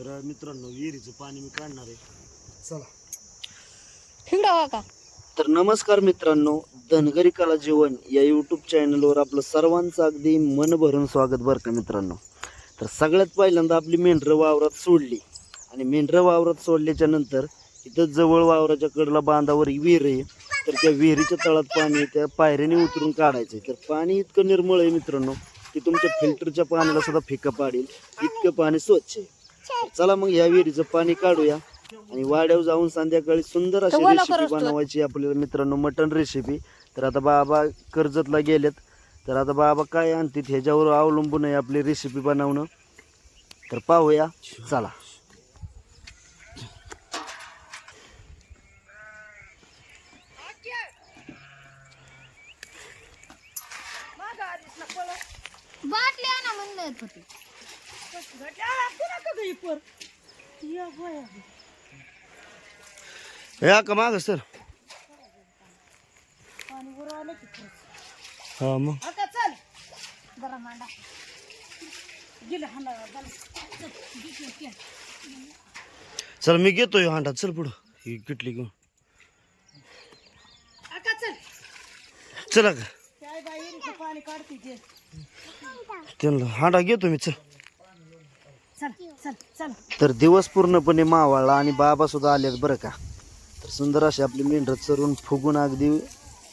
तर मित्रांनो विहिरीचं पाणी मी काढणार आहे. चला. हिंगडा हो का तर नमस्कार मित्रांनो धनगरी कला जीवन या यूट्यूब चॅनलवर आपलं सर्वांचं अगदी मन भरून स्वागत बरं का मित्रांनो. तर सगळ्यात पहिल्यांदा आपली मेंढरं वावरात सोडली. आणि मेंढरं वावरात सोडल्याच्या नंतर इथं जवळ वावराच्या कडला बांधावर विहीर आहे. तर त्या विहिरीच्या तळात पाणी आहे, त्या पायऱ्याने उतरून काढायचं आहे. तर पाणी इतकं निर्मळ आहे मित्रांनो की तुमच्या फिल्टरच्या पाण्याला सुद्धा फिकं पाडेल. इतकं पाणी स्वच्छ आहे. चला मग या विहिरीचं पाणी काढूया. आणि वाड्यावर जाऊन संध्याकाळी सुंदर अशी रेसिपी. बनवायची आपल्याला मित्रांनो मटन रेसिपी तर आता बाबा कर्जतला गेलेत. तर आता बाबा काय आणतील ह्याच्यावर अवलंबून आहे आपली रेसिपी बनवणं. तर पाहूया. चला. बाटली आणा म्हणलं होते. या का माग सर? हा मग? चल. मी घेतोय हांडा. चल पुढं. ही किटली घेऊन. चला. का? त्यांना हांडा घेतो मी चल. तर दिवस पूर्णपणे मावाळला आणि बाबा सुद्धा आलेत बरं का? तर सुंदर अशी आपली मेंढर चरून फुगून अगदी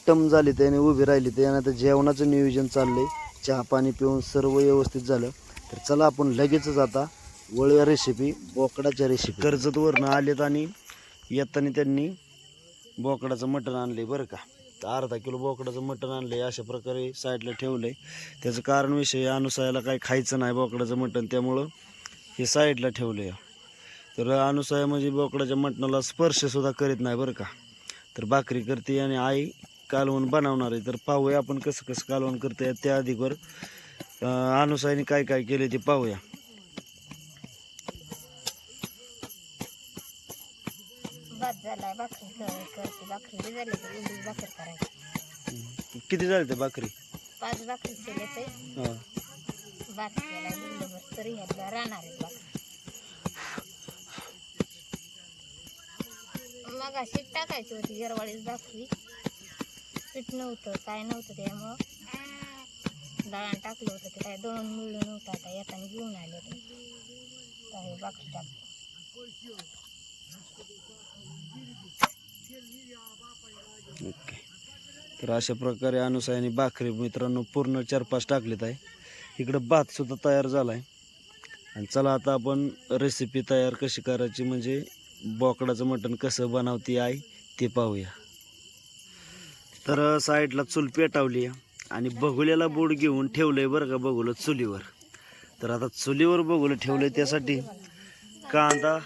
टम झाली त्याने उभी राहिली त्याने आता जेवणाचं नियोजन चाललंय. चहा पाणी पिऊन सर्व व्यवस्थित झालं. तर चला आपण लगेचच आता वळूया रेसिपी बोकडाच्या रेसिपी कर्जतवरनं आलेत आणि येताना त्यांनी बोकडाचं मटण आणलंय बरं का? तर अर्धा किलो बोकडाचं मटण आणलंय अशा प्रकारे साईडला ठेवलंय. त्याचं कारण विषय अनुसायाला काही खायचं नाही बोकडाचं मटण त्यामुळं हे साईडला ठेवलंय. तर अनुसाया म्हणजे बोकडाच्या मटणाला स्पर्शसुद्धा करीत नाही बरं का. तर भाकरी करते आणि आई कालवण बनवणार आहे. तर पाहूया आपण कसं कसं कालवण करते त्या अधिकवर अनुसायाने काय काय केले ते पाहूया. किती झाले ते भाकरी? पाच भाकरी हां. भात केला गुंडभर तरी राहणार आहे भाकरी मग अशी टाकायची होती गरवाळीच भाकरी. पीठ नव्हतं काय नव्हतं त्यामुळं. दळण टाकलं होतं ते काय दळून मिळलं नव्हतं आता येताना घेऊन आले ते तर भाकरी टाकली. तर अशा प्रकारे अनुसायाने भाकरी मित्रांनो पूर्ण चार पाच टाकलेत आहे. इकडं भातसुद्धा तयार झाला आहे आणि चला आता आपण रेसिपी तयार कशी करायची म्हणजे बोकडाचं मटण कसं बनवते आहे ते पाहूया. तर साईडला चूल पेटावली आहे आणि बघुल्याला बोट घेऊन ठेवलं आहे बरं का बघुलं चुलीवर. तर आता चुलीवर बघुलं ठेवलं आहे त्यासाठी कांदा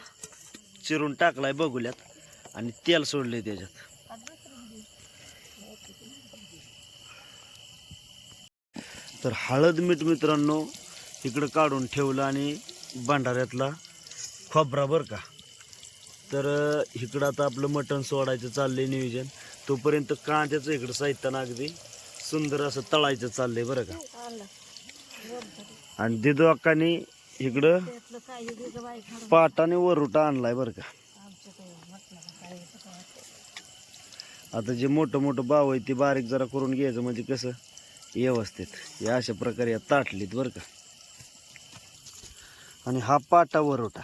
चिरून टाकलाय बघुल्यात आणि तेल सोडलं आहे त्याच्यात. तर हळद मीठ मित्रांनो इकडं काढून ठेवलं आणि भांडाऱ्यातला खोबरा बरं का. तर इकडं आता आपलं मटण सोडायचं चाललंय नियोजन. तोपर्यंत कांद्याचं इकडं साहित्यानं अगदी सुंदर असं तळायचं चाललंय बरं का. आणि दिदो अक्कानी इकडं पाटाने वरुटा आणलाय बरं का. आता जे मोठं मोठं बाव आहे ते बारीक जरा करून घ्यायचं म्हणजे कसं व्यवस्थित. हे अशा प्रकारे या ताटलीत बरं का. आणि हा पाटा वरोटा.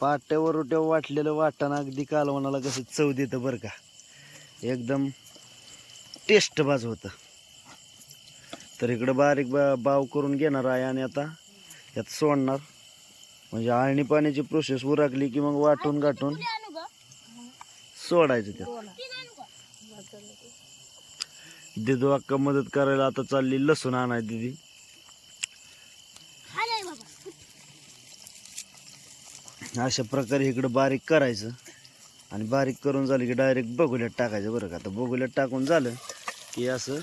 पाट्या वरोट्या वाटलेलं वाटाणा अगदी कालवणाला कसं चव देतं बरं का. एकदम टेस्ट बाज होतं. तर इकडं बारीक बा बाव करून घेणार आहे आणि आता यात सोडणार. म्हणजे आळणी पाण्याची प्रोसेस उरकली की मग वाटून गाठून सोडायचं त्यात. दिदू अक्का मदत करायला आता चालली लसूण आणाय दिदी. अशा प्रकारे इकडं बारीक करायचं. आणि बारीक करून झालं की डायरेक्ट बगुल्यात टाकायचं बरं का. आता बगुल्यात टाकून झालं की असं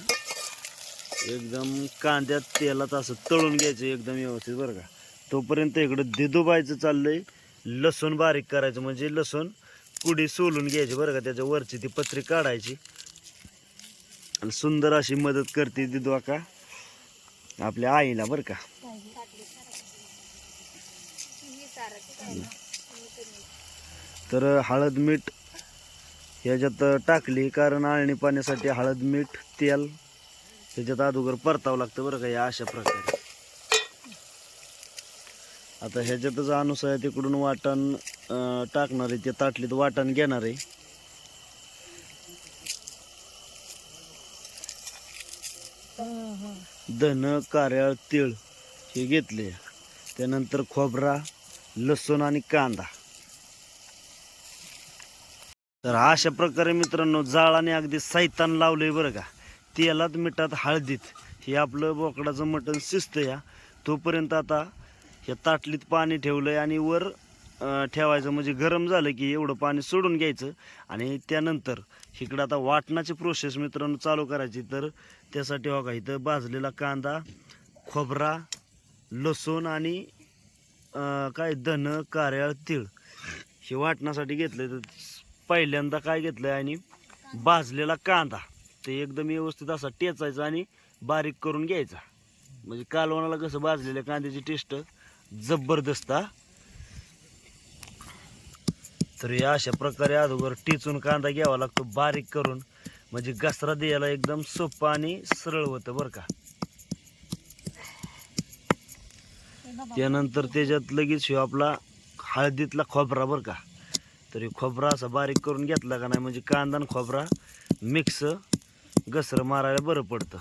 एकदम कांद्यात तेलात असं तळून घ्यायचं एकदम व्यवस्थित बरं का. तोपर्यंत इकडं दिदूबाईचं चाललंय लसूण बारीक करायचं. म्हणजे लसूण कुडी सोलून घ्यायची बरं का. त्याच्या वरची ती पत्री काढायची. आणि सुंदर अशी मदत करते दिदू का आपल्या आईला बरं का. तर हळद मीठ ह्याच्यात टाकली कारण आळणी पाण्यासाठी हळद मीठ तेल ह्याच्यात अगोदर परतावं लागतं बरं का या अशा प्रकारे. आता ह्याच्यातच अनुसार तिकडून वाटण टाकणार आहे. ते ताटलीत वाटण घेणार आहे. धन कार्याळ तीळ हे घेतले. त्यानंतर खोबरा लसूण आणि कांदा. तर अशा प्रकारे मित्रांनो जाळाने अगदी सैतान लावलंय बरं का. तेलात मिठात हळदीत. हे आपलं बोकडाचं मटण शिजतं या तोपर्यंत आता ह्या ताटलीत पाणी ठेवलंय आणि वर ठेवायचं म्हणजे गरम झालं की एवढं पाणी सोडून घ्यायचं. आणि त्यानंतर इकडं आता वाटणाची प्रोसेस मित्रांनो चालू करायची. तर त्यासाठी हो बघा इथं भाजलेला कांदा खोबरा लसूण आणि काय धन कार्याळ तीळ हे वाटण्यासाठी घेतलं तर पहिल्यांदा काय घेतलं आणि भाजलेला कांदा ते एकदम व्यवस्थित असा टेचायचा आणि बारीक करून घ्यायचा. म्हणजे कालवणाला कसं भाजलेल्या कांद्याची टेस्ट जबरदस्त तर अशा प्रकारे अगोदर टिचून कांदा घ्यावा लागतो बारीक करून. म्हणजे घसरा द्यायला एकदम सोपं आणि सरळ होतं बरं का. त्यानंतर त्याच्यात लगेच हे आपला हळदीतला खोबरा बरं का. तरी खोबरा असा बारीक करून घेतला का नाही म्हणजे कांदा आणि खोबरा मिक्स घसरं मारायला बरं पडतं.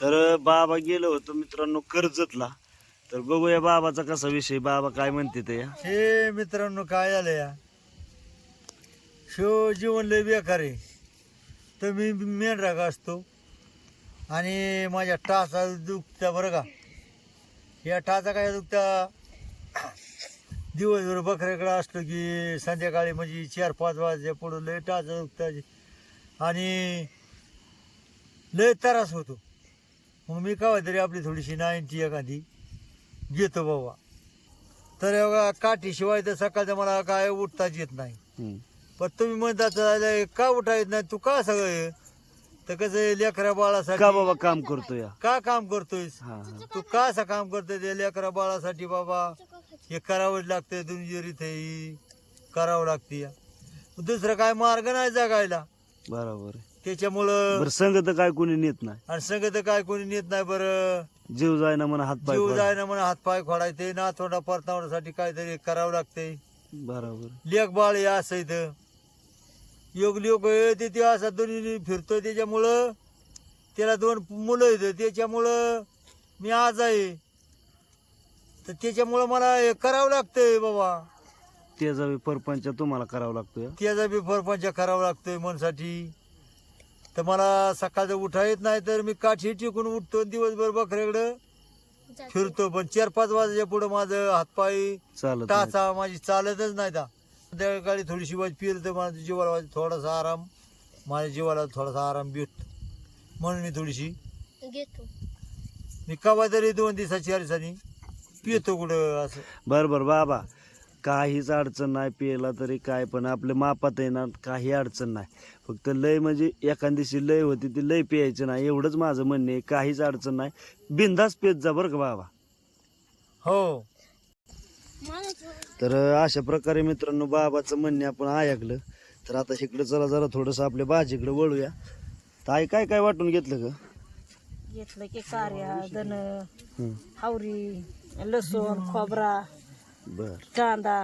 तर बाबा गेलो होतो मित्रांनो कर्जतला. तर बघूया बाबाचा कसा विषय बाबा काय म्हणते ते. हे मित्रांनो काय झालं या? शो जीवन लय बेकार आहे. तर मी मेंढराग असतो. आणि माझ्या टाचा दुखता बरं का. या टाचा काय दुखता दिवसभर बकऱ्याकडे असलो की संध्याकाळी म्हणजे चार पाच वाजल्या पुढं लय टाचा दुखता आणि लय त्रास होतो. मग मी काय तरी आपली थोडीशी नाईन्टी एखादी घेतो बाबा. तर एवढा काठीशिवाय तर सकाळचं मला काय उठताच येत नाही. पण तुम्ही म्हणतात "अरे, का उठा येत नाही? तू का सगळं हे?" तर कसं लेकरा बाळासाठी का बाबा काम करतो या का काम करतोयस? हा तू का असं काम करतोय ते लेकरा बाळासाठी बाबा? हे करावंच लागतंय दुनियेत हे करावं लागते. दुसरं काय मार्ग नाही जगायला. बरोबर. त्याच्यामुळं बरं संग तर काय कोणी नेत नाही. आणि संगत काय कोणी नेत नाही बरं. जीव जायना म्हणा हात पाय जीव पड. जाय ना म्हणा हातपाय खोडायचे नाथोंडा परतावण्यासाठी काहीतरी करावं लागतंय बरोबर. लेख बाळ हे असं इथं. योग लोक ते ते असा दोन्ही फिरतोय त्याच्यामुळं त्याला दोन मुलं आहेत. त्याच्यामुळं मी आज आहे. तर त्याच्यामुळं मला हे करावं लागतंय बाबा. त्याचा बी परपंच तुम्हाला करावा लागतो या त्याचा बी परपंच करावा लागतोय मनसाठी. तर मला सकाळचं उठा येत नाही तर मी काठी टिकून उठतो दिवसभर बकऱ्याकडं फिरतो. पण चार पाच वाजाच्या पुढं माझं हातपाय. टाचा माझी चालतच नाही ता. संध्याकाळी थोडीशी वाज फिरतं माझ्या जीवाला वाज थोडासा आराम माझ्या जीवाला थोडासा आराम भेटतो म्हणून मी थोडीशी घेतो. मी कवा तरी दोन दिवसाची दिवसांनी पितो कुठं असं. बर बर बाबा काहीच अडचण नाही पियला तरी काय पण आपल्या मापात ना काही अडचण नाही. फक्त लय म्हणजे एखादीशी लय होती ती लय प्यायचं नाही एवढंच माझं म्हणणे आहे काहीच अडचण नाही. बिंदास पेत जा बरं का बाबा. हो. तर अशा प्रकारे मित्रांनो बाबाचं म्हणणे आपण ऐकलं. तर आता इकडे चला जरा थोडंसं आपल्या भाजीकडे वळूया. तर आई काय काय वाटून घेतलं ग? घेतलं की कार्या धन हं, हावरी लसूण खोबरा बर. कांदा.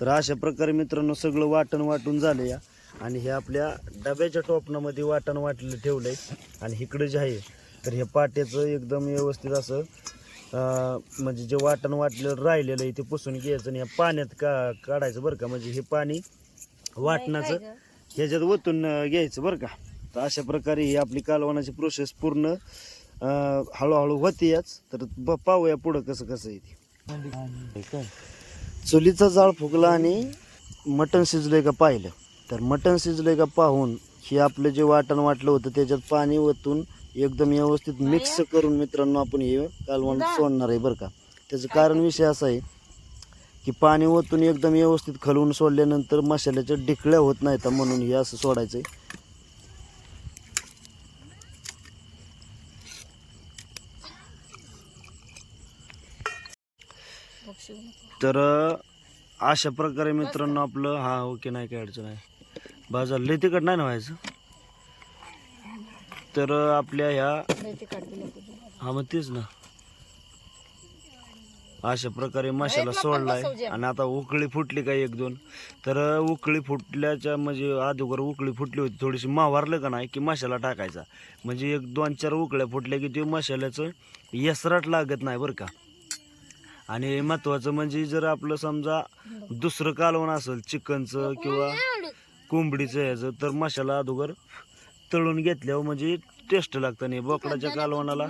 तर अशा प्रकारे मित्रांनो सगळं वाटण वाटून झालं या. आणि हे आपल्या डब्याच्या टोपणामध्ये वाटण वाटलेलं ठेवलंय. आणि इकडे जे आहे तर हे पाट्याचं एकदम व्यवस्थित असं अं, म्हणजे जे वाटण वाटलेलं राहिलेलं आहे ते पुसून घ्यायचं आणि या पाण्यात का काढायचं बरं का. म्हणजे हे पाणी वाटणाचं ह्याच्यात ओतून घ्यायचं बरं का. तर अशा प्रकारे ही आपली कालवणाची प्रोसेस पूर्ण हळूहळू होते याच. तर ब- पाहूया पुढं कसं कसं आहे ते. काय? चुलीचा जाळ फुगला आणि मटण शिजलंय का पाहिलं. तर मटण शिजलंय का पाहून हे आपलं जे वाटण वाटलं होतं त्याच्यात पाणी ओतून एकदम व्यवस्थित मिक्स करून मित्रांनो आपण हे कालवण सोडणार आहे बरं का. त्याचं कारण विषय असा आहे की पाणी ओतून एकदम व्यवस्थित खलवून सोडल्यानंतर मसाल्याच्या ढिकळ्या होत नाहीत म्हणून हे असं सोडायचं आहे तर अशा प्रकारे मित्रांनो आपलं हा ओके नाही काय अडचण आहे बाजार लय तिकट नाही ना व्हायचं? तर आपल्या ह्या हा मग तेच ना. अशा प्रकारे मसाला सोडलाय आणि आता उकळी फुटली काय एक दोन? तर उकळी फुटल्याच्या म्हणजे अगोदर उकळी फुटली होती थोडीशी मावारलं का नाही की मसाला टाकायचा. म्हणजे एक दोन चार उकळ्या फुटल्या की ते मसाल्याचं यसराट लागत नाही बरं का. आणि महत्वाचं म्हणजे जर आपलं समजा दुसरं कालवण असेल चिकनचं किंवा कोंबडीचं ह्याचं तर मसाला अगोदर तळून घेतल्यावर म्हणजे टेस्ट लागतं नाही. बोकडाच्या कालवणाला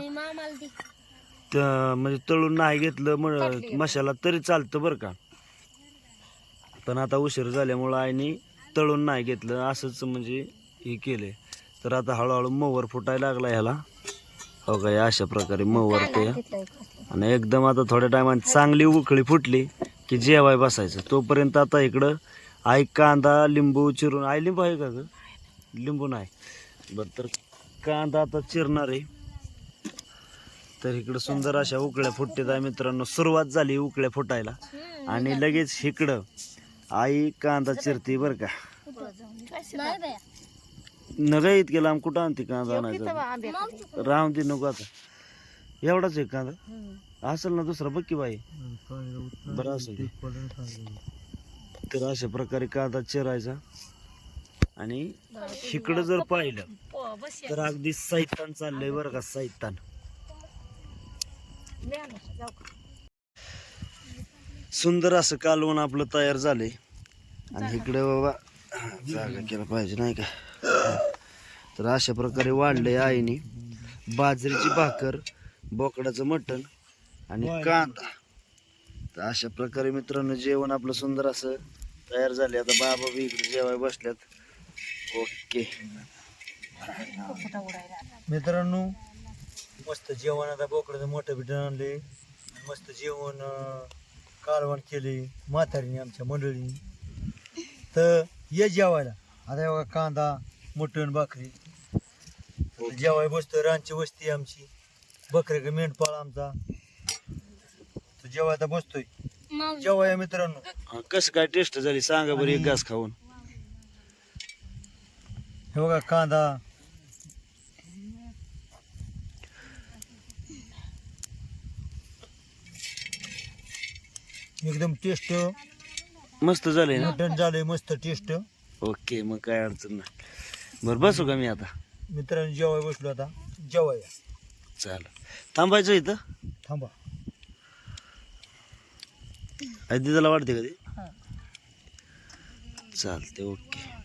म्हणजे तळून नाही घेतलं म- मसाला तरी चालतं बरं का. पण आता उशीर झाल्यामुळं आईने तळून नाही घेतलं असंच म्हणजे हे केले तर आता हळूहळू मवर फुटायला लागला ह्याला. हो काय अशा प्रकारे मवर ते आणि एकदम आता थोड्या टायमाने चांगली उकळी फुटली की जेवाय बसायचं. तोपर्यंत आता इकडं आई कांदा लिंबू चिरून आई लिंबू आहे का ग? लिंबू नाही. बरं तर कांदा आता चिरणार आहे. तर इकडं सुंदर अशा उकळ्या फुटतात आहे मित्रांनो. सुरुवात झाली उकळ्या फुटायला. आणि लगेच इकडं आई कांदा चिरते बरं का. नग इतके लांब कुठं आणते कांदा आणायचं? राहून दे नको आता. एवढाच आहे कांदा? असेल ना दुसरा बघ की बाई. बरं असेल. ते. तर अशा प्रकारे कांदा चिरायचा. आणि इकडं जर पाहिलं तर अगदी सैतान चाललंय बरं का सैतान. सुंदर असं कालवण आपलं तयार झालंय. आणि इकडे बाबा जागा केला पाहिजे नाही का? तर अशा प्रकारे वाढलंय आईने. बाजरीची भाकर बोकडाचं मटण आणि कांदा. तर अशा प्रकारे मित्रांनो जेवण आपलं सुंदर असं तयार झाले आता बाबा बी इकडे जेवाय बसल्यात. ओके. मित्रांनो मस्त जेवण. आता बोकडाचं मोठं बिटन आणले. मस्त जेवण कालवण केले. म्हातारीने आमच्या मंडळीने. तर ये जेवायला. आता बघा कांदा मटण भाकरी. जेवाय बसतो रानची वस्ती आमची. बकरे का मेंढपाळ आमचा. जेवाय आता बसतोय. जेवाय मित्रांनो. हा, कसं काय टेस्ट झाली? सांगा बरं एक घास खाऊन. हे बघा कांदा. एकदम टेस्ट. मस्त झालंय ना? मटण झालंय मस्त टेस्ट. ओके मग काय अडचण नाही. बरं बसू का मी आता? मित्रांनो जेवाय बसलो आता. जेवाय चाल थांबायचं इथं? थांबा. आधी त्याला वाटते का ते? चालते ओके.